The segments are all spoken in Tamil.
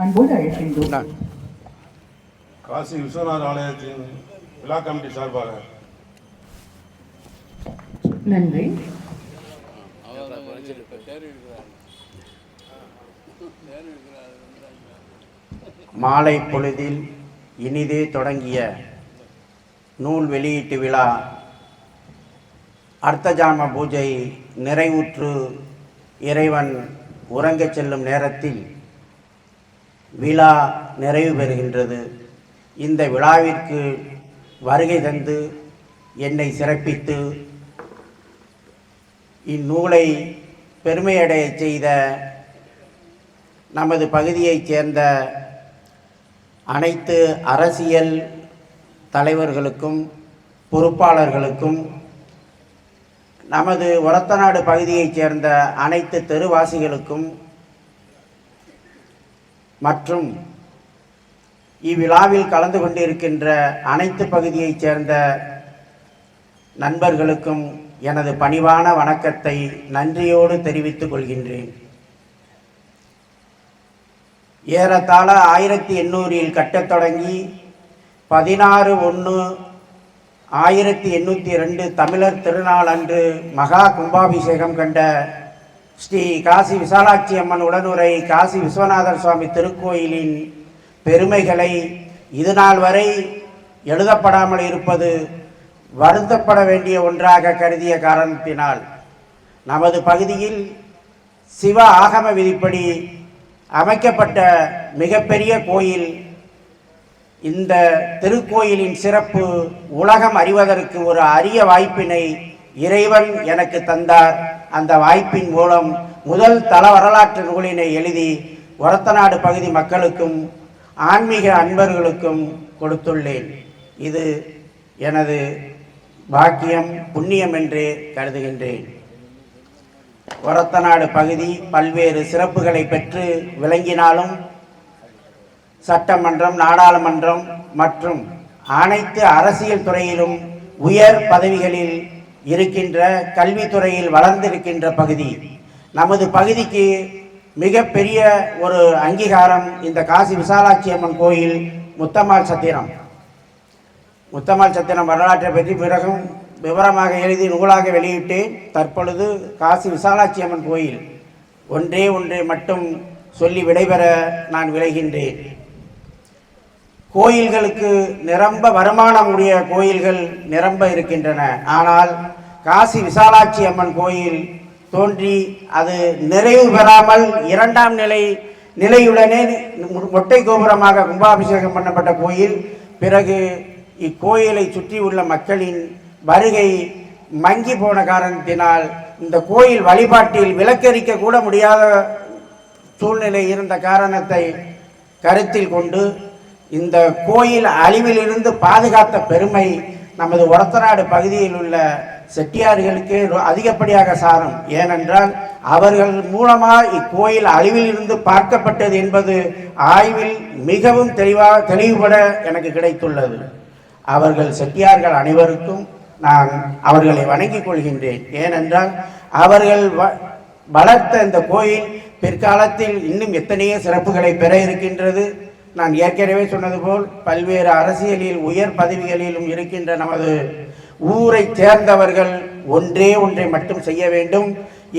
அன்போடு அழைக்கின்றோம் காசி விஸ்வநாத ஆலயத்தின் விழா கமிட்டி சார்பாக. நன்றி. மாலை பொழுதில் இனிதே தொடங்கிய நூல் வெளியீட்டு விழா அர்த்தஜாம பூஜை நிறைவுற்று இறைவன் உறங்கச் செல்லும் நேரத்தில் விழா நிறைவு பெறுகின்றது. இந்த விழாவிற்கு வருகை தந்து என்னை சிறப்பித்து இந்நூலை பெருமையடையச் செய்த நமது பகுதியைச் சேர்ந்த அனைத்து அரசியல் தலைவர்களுக்கும் பொறுப்பாளர்களுக்கும் நமது ஒரத்தநாடு பகுதியைச் சேர்ந்த அனைத்து தெருவாசிகளுக்கும் மற்றும் இவ்விழாவில் கலந்து கொண்டிருக்கின்ற அனைத்து பகுதியைச் சேர்ந்த நண்பர்களுக்கும் எனது பணிவான வணக்கத்தை நன்றியோடு தெரிவித்துக் கொள்கின்றேன். ஏறத்தாழ ஆயிரத்தி எண்ணூறில் கட்டத் தொடங்கி பதினாறு ஒன்று ஆயிரத்தி எண்ணூற்றி ரெண்டு தமிழர் திருநாள் அன்று மகா கும்பாபிஷேகம் கண்ட ஸ்ரீ காசி விசாலாட்சி அம்மன் உடனுரை காசி விஸ்வநாதர் சுவாமி திருக்கோயிலின் பெருமைகளை இதுநாள் வரை எழுதப்படாமல் இருப்பது வருத்தப்பட வேண்டிய ஒன்றாக கருதிய காரணத்தினால் நமது பகுதியில் சிவ ஆகம விதிப்படி அமைக்கப்பட்ட மிகப்பெரிய கோயில் இந்த திருக்கோயிலின் சிறப்பு உலகம் அறிவதற்கு ஒரு அரிய வாய்ப்பினை இறைவன் எனக்கு தந்தார். அந்த வாய்ப்பின் மூலம் முதல் தல வரலாற்று நூலினை எழுதி ஒரத்தநாடு பகுதி மக்களுக்கும் ஆன்மீக அன்பர்களுக்கும் கொடுத்துள்ளேன். இது எனது பாக்கியம் புண்ணியம் என்றே கருதுகின்றேன். ஒரத்தநாடு பகுதி பல்வேறு சிறப்புகளை பெற்று விளங்கினாலும் சட்டமன்றம் நாடாளுமன்றம் மற்றும் அனைத்து அரசியல் துறையிலும் உயர் பதவிகளில் இருக்கின்ற கல்வித்துறையில் வளர்ந்திருக்கின்ற பகுதி. நமது பகுதிக்கு மிகப்பெரிய ஒரு அங்கீகாரம் இந்த காசி விசாலாட்சி அம்மன் கோயில் முத்தம்மாள் சத்திரம். முத்தம்மாள் சத்திரம் வரலாற்றை பற்றி பிறகும் விவரமாக எழுதி நூலாக வெளியிட்டேன். தற்பொழுது காசி விசாலாட்சி அம்மன் கோயில் ஒன்றே ஒன்றை மட்டும் சொல்லி விடைபெற நான் விளைகின்றேன் கோயில்களுக்கு நிரம்ப வருமானம் உடைய கோயில்கள் நிரம்ப இருக்கின்றன. ஆனால் காசி விசாலாட்சி அம்மன் கோயில் தோன்றி அது நிறைவு பெறாமல் இரண்டாம் நிலை நிலையுடனே மொட்டை கோபுரமாக கும்பாபிஷேகம் பண்ணப்பட்ட கோயில் பிறகு இக்கோயிலை சுற்றியுள்ள மக்களின் வருகை மங்கி போன காரணத்தினால் இந்த கோயில் வழிபாட்டில் விலக்கரிக்க கூட முடியாத சூழ்நிலை இருந்த காரணத்தை கருத்தில் கொண்டு இந்த கோயில் அழிவிலிருந்து பாதுகாத்த பெருமை நமது ஒரத்தநாடு பகுதியில் உள்ள செட்டியார்களுக்கு அதிகப்படியாக சாரும். ஏனென்றால் அவர்கள் மூலமாக இக்கோயில் அழிவிலிருந்து பார்க்கப்பட்டது என்பது ஆய்வில் மிகவும் தெளிவாக தெளிவுபட எனக்கு கிடைத்துள்ளது. அவர்கள் செட்டியார்கள் அனைவருக்கும் நான் அவர்களை வணங்கிக் கொள்கின்றேன். ஏனென்றால் அவர்கள் வ- வளர்த்த இந்த கோயில் பிற்காலத்தில் இன்னும் எத்தனையோ சிறப்புகளை பெற இருக்கின்றது. நான் ஏற்கனவே சொன்னது போல் பல்வேறு அரசியலில் உயர் பதவிகளிலும் இருக்கின்ற நமது ஊரை சேர்ந்தவர்கள் ஒன்றே ஒன்றை மட்டும் செய்ய வேண்டும்.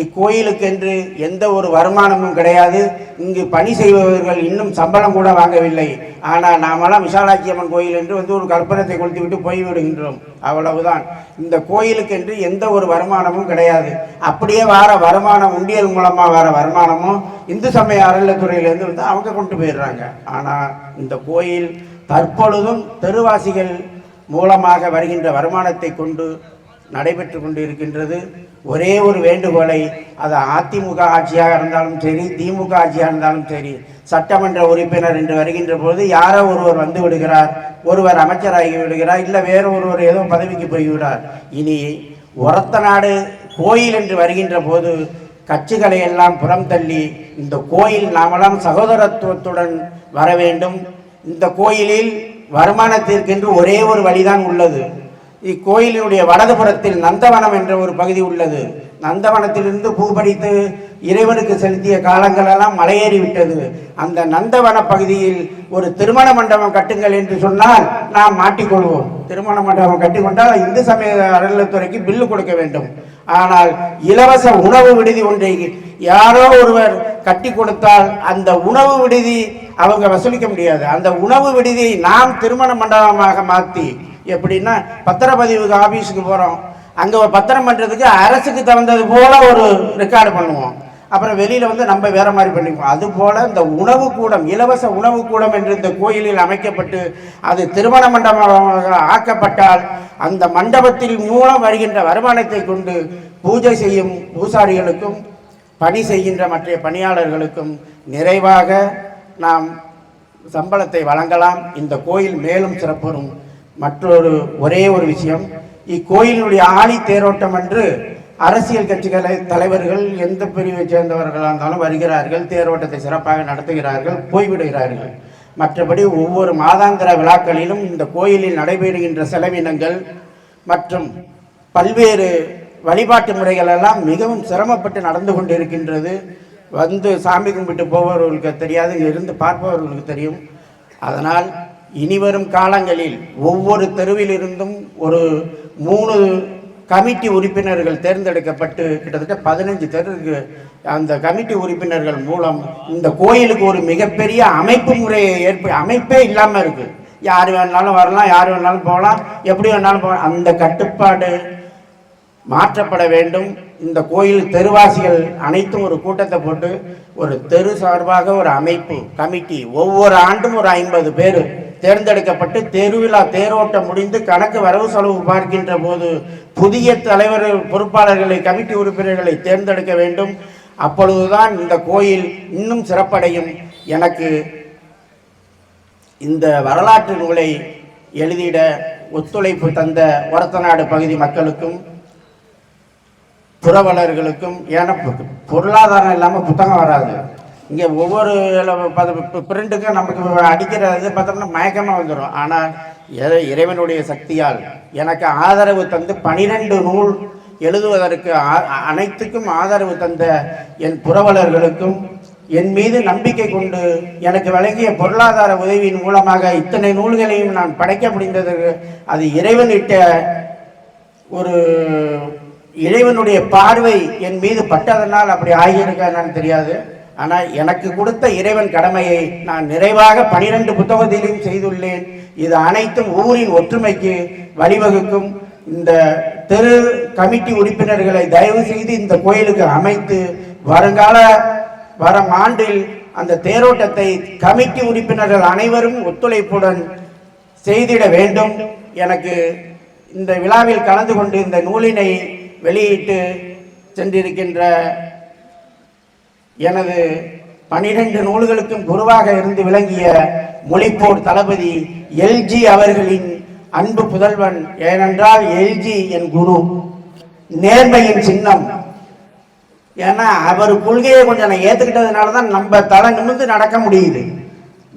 இக்கோயிலுக்கென்று எந்த ஒரு வருமானமும் கிடையாது. இங்கு பணி செய்பவர்கள் இன்னும் சம்பளம் கூட வாங்கவில்லை. ஆனால் நாமெல்லாம் விசாலாட்சி அம்மன் கோயில் என்று வந்து ஒரு கற்பனத்தை கொளுத்து விட்டு போய்விடுகின்றோம். அவ்வளவுதான். இந்த கோயிலுக்கென்று எந்த ஒரு வருமானமும் கிடையாது. அப்படியே வர வருமானம் உண்டியல் மூலமாக வர வருமானமும் இந்து சமய அறநிலைத்துறையிலேருந்து வந்து அவங்க கொண்டு போயிடுறாங்க. ஆனால் இந்த கோயில் தற்பொழுதும் தெருவாசிகள் மூலமாக வருகின்ற வருமானத்தை கொண்டு நடைபெற்று கொண்டிருக்கின்றது. ஒரே ஒரு வேண்டுகோளை அது அதிமுக ஆட்சியாக இருந்தாலும் சரி திமுக ஆட்சியாக இருந்தாலும் சரி சட்டமன்ற உறுப்பினர் என்று வருகின்ற போது யாரோ ஒருவர் வந்து விடுகிறார் ஒருவர் அமைச்சராகி விடுகிறார் இல்லை வேறு ஒருவர் ஏதோ பதவிக்கு போய்விடார் இனி உரத்த நாடு கோயில் என்று வருகின்ற போது கட்சிகளை எல்லாம் புறம் தள்ளி இந்த கோயில் நாமெல்லாம் சகோதரத்துவத்துடன் வர வேண்டும். இந்த கோயிலில் வருமானத்திற்கென்று ஒரே ஒரு வழிதான் உள்ளது. இக்கோயிலினுடைய வலதுபுறத்தில் நந்தவனம் என்ற ஒரு பகுதி உள்ளது. நந்தவனத்திலிருந்து பூபடித்து இறைவனுக்கு செலுத்திய காலங்களெல்லாம் மலையேறி விட்டது. அந்த நந்தவன பகுதியில் ஒரு திருமண மண்டபம் கட்டுங்கள் என்று சொன்னால் நாம் மாட்டிக்கொள்வோம். திருமண மண்டபம் கட்டிக்கொண்டால் இந்து சமய அறநிலைத்துறைக்கு பில்லு கொடுக்க வேண்டும். ஆனால் இலவச உணவு விடுதி ஒன்றை யாரோ ஒருவர் கட்டி கொடுத்தால் அந்த உணவு விடுதி அவங்க வசூலிக்க முடியாது. அந்த உணவு விடுதியை நாம் திருமண மண்டபமாக மாற்றி எப்படின்னா பத்திரப்பதிவுக்கு ஆஃபீஸுக்கு போகிறோம் அங்கே ஒரு பத்திரம் பண்ணுறதுக்கு அரசுக்கு தகுந்தது போல ஒரு ரெக்கார்டு பண்ணுவோம். அப்புறம் வெளியில் வந்து நம்ம வேற மாதிரி பண்ணிப்போம். அதுபோல் இந்த உணவு கூடம் இலவச உணவு கூடம் என்று இந்த கோயிலில் அமைக்கப்பட்டு அது திருமண மண்டபமாக ஆக்கப்பட்டால் அந்த மண்டபத்தில் மூலம் வருகின்ற வருமானத்தை கொண்டு பூஜை செய்யும் பூசாரிகளுக்கும் பணி செய்கின்ற மற்ற பணியாளர்களுக்கும் நிறைவாக நாம் சம்பளத்தை வழங்கலாம். இந்த கோயில் மேலும் சிறப்புறும். மற்றொரு ஒரே ஒரு விஷயம் இக்கோயிலினுடைய ஆணி தேரோட்டம் அன்று அரசியல் கட்சிகளை தலைவர்கள் எந்த பிரிவை சேர்ந்தவர்களாக இருந்தாலும் வருகிறார்கள் தேரோட்டத்தை சிறப்பாக நடத்துகிறார்கள் போய்விடுகிறார்கள். மற்றபடி ஒவ்வொரு மாதாந்திர விழாக்களிலும் இந்த கோயிலில் நடைபெறுகின்ற செலவினங்கள் மற்றும் பல்வேறு வழிபாட்டு முறைகள் எல்லாம் மிகவும் சிரமப்பட்டு நடந்து கொண்டிருக்கின்றது. வந்து சாமி கும்பிட்டு போபவர்களுக்கு தெரியாது இங்கே இருந்து பார்ப்பவர்களுக்கு தெரியும். அதனால் இனிவரும் காலங்களில் ஒவ்வொரு தெருவிலிருந்தும் ஒரு மூணு கமிட்டி உறுப்பினர்கள் தேர்ந்தெடுக்கப்பட்டு கிட்டத்தட்ட பதினஞ்சு தெருக்கு அந்த கமிட்டி உறுப்பினர்கள் மூலம் இந்த கோயிலுக்கு ஒரு மிகப்பெரிய அமைப்பு முறையை ஏற்ப அமைப்பே இல்லாமல் இருக்குது யார் வேணாலும் வரலாம் யார் வேணாலும் போகலாம் எப்படி வேணாலும் போகலாம். அந்த கட்டுப்பாடு மாற்றப்பட வேண்டும். இந்த கோயில் தெருவாசிகள் அனைத்தும் ஒரு கூட்டத்தை போட்டு ஒரு தெரு சார்பாக ஒரு அமைப்பு கமிட்டி. ஒவ்வொரு ஆண்டும் ஒரு ஐம்பது பேர் தேர்ந்தெடுக்கப்பட்டு தெருவிழா தேரோட்டம் முடிந்து கணக்கு வரவு செலவு பார்க்கின்ற போது புதிய தலைவர் பொறுப்பாளர்களை கமிட்டி உறுப்பினர்களை தேர்ந்தெடுக்க வேண்டும். அப்பொழுதுதான் இந்த கோயில் இன்னும் சிறப்படையும். எனக்கு இந்த வரலாற்று நூலை எழுதிட ஒத்துழைப்பு தந்த ஒரத்தநாடு பகுதி மக்களுக்கும் புறவலர்களுக்கும் ஏன்னா பொருளாதாரம் இல்லாமல் புத்தகம் வராது. இங்கே ஒவ்வொரு பிரிண்டுக்கும் நமக்கு அடிக்கிற இது பார்த்தோம்னா மயக்கமாக வந்துடும் ஆனால் இறைவனுடைய சக்தியால் எனக்கு ஆதரவு தந்து பனிரெண்டு நூல் எழுதுவதற்கு அனைத்துக்கும் ஆதரவு தந்த என் புரவலர்களுக்கும் என் மீது நம்பிக்கை கொண்டு எனக்கு வழங்கிய பொருளாதார உதவியின் மூலமாக இத்தனை நூல்களையும் நான் படைக்க முடிந்ததற்கு அது இறைவனிட்ட ஒரு இறைவனுடைய பார்வை என் மீது பட்டதனால் அப்படி ஆகியிருக்க என்னன்னு தெரியாது. ஆனால் எனக்கு கொடுத்த இறைவன் கடமையை நான் நிறைவாக பனிரெண்டு புத்தகத்திலையும் செய்துள்ளேன். இது அனைத்தும் ஊரின் ஒற்றுமைக்கு வழிவகுக்கும். இந்த தெரு கமிட்டி உறுப்பினர்களை தயவு செய்து இந்த கோயிலுக்கு அமைத்து வருங்கால வரும் ஆண்டில் அந்த தேரோட்டத்தை கமிட்டி உறுப்பினர்கள் அனைவரும் ஒத்துழைப்புடன் செய்திட வேண்டும். எனக்கு இந்த விழாவில் கலந்து கொண்டு இந்த நூலினை வெளியிட்டு சென்றிருக்கின்ற எனது பனிரெண்டு நூல்களுக்கும் குருவாக இருந்து விளங்கிய மொழிப்போர் தளபதி எல்ஜி அவர்களின் அன்பு புதல்வன். ஏனென்றால் எல்ஜி என் குரு. நேர்மையின் சின்னம். ஏன்னா அவர் கொள்கையை கொஞ்சம் நான் ஏற்றுக்கிட்டதுனால தான் நம்ம தலை நிமிர்ந்து நடக்க முடியுது.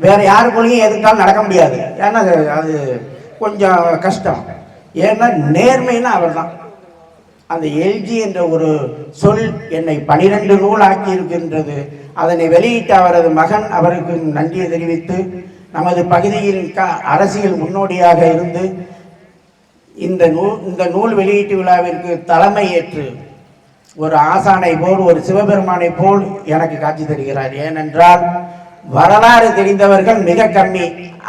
வேற யார் கொள்கையும் ஏத்துக்கிட்டாலும் நடக்க முடியாது. ஏன்னா அது அது கொஞ்சம் கஷ்டம். ஏன்னா நேர்மைன்னா அவர் தான் அந்த எல்ஜி என்ற ஒரு சொல் என்னை பனிரெண்டு நூல் ஆக்கியிருக்கின்றது. அதனை வெளியிட்ட அவரது மகன் அவருக்கு நன்றியை தெரிவித்து நமது பகுதியில் க அரசியல் முன்னோடியாக இருந்து இந்த நூல் இந்த நூல் வெளியீட்டு விழாவிற்கு தலைமை ஏற்று ஒரு ஆசானை போல் ஒரு சிவபெருமானை போல் எனக்கு காட்சி தருகிறார். ஏனென்றால் வரலாறு தெரிந்தவர்கள் மிக கம்மி.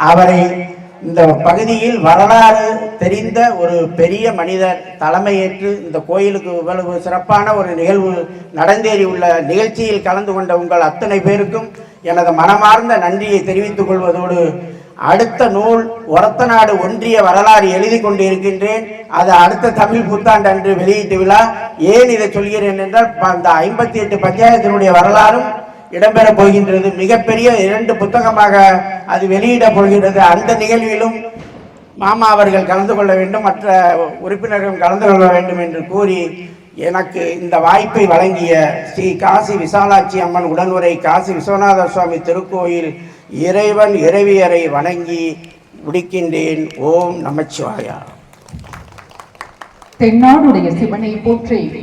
அவரை இந்த பகுதியில் வரலாறு தெரிந்த ஒரு பெரிய மனிதர் தலைமையேற்று இந்த கோயிலுக்கு இவ்வளவு சிறப்பான ஒரு நிகழ்வு நடந்தேறி உள்ள நிகழ்ச்சியில் கலந்து கொண்ட உங்கள் அத்தனை பேருக்கும் எனது மனமார்ந்த நன்றியை தெரிவித்துக் கொள்வதோடு அடுத்த நூல் ஒரத்தநாடு ஒன்றிய வரலாறு எழுதி கொண்டு இருக்கின்றேன் அது அடுத்த தமிழ் புத்தாண்டு அன்று வெளியீட்டு விழா. ஏன் இதை சொல்கிறேன் என்றால் ப- அந்த ஐம்பத்தி எட்டு பஞ்சாயத்தினுடைய வரலாறும் இடம்பெறப் போகின்றது. மிகப்பெரிய இரண்டு புத்தகமாக அது வெளியிட போகிறது அந்த நிகழ்விலும் மாமா அவர்கள் கலந்து கொள்ள வேண்டும். மற்ற உறுப்பினர்களும் கலந்து கொள்ள வேண்டும் என்று கூறி எனக்கு இந்த வாய்ப்பை வழங்கிய ஸ்ரீ காசி விசாலாட்சி அம்மன் உடனுரை காசி விஸ்வநாத சுவாமி திருக்கோயில் இறைவன் இறைவியரை வணங்கி முடிக்கின்றேன். ஓம் நமச்சிவாயா. தென்னாடுடைய சிவனை போற்றி.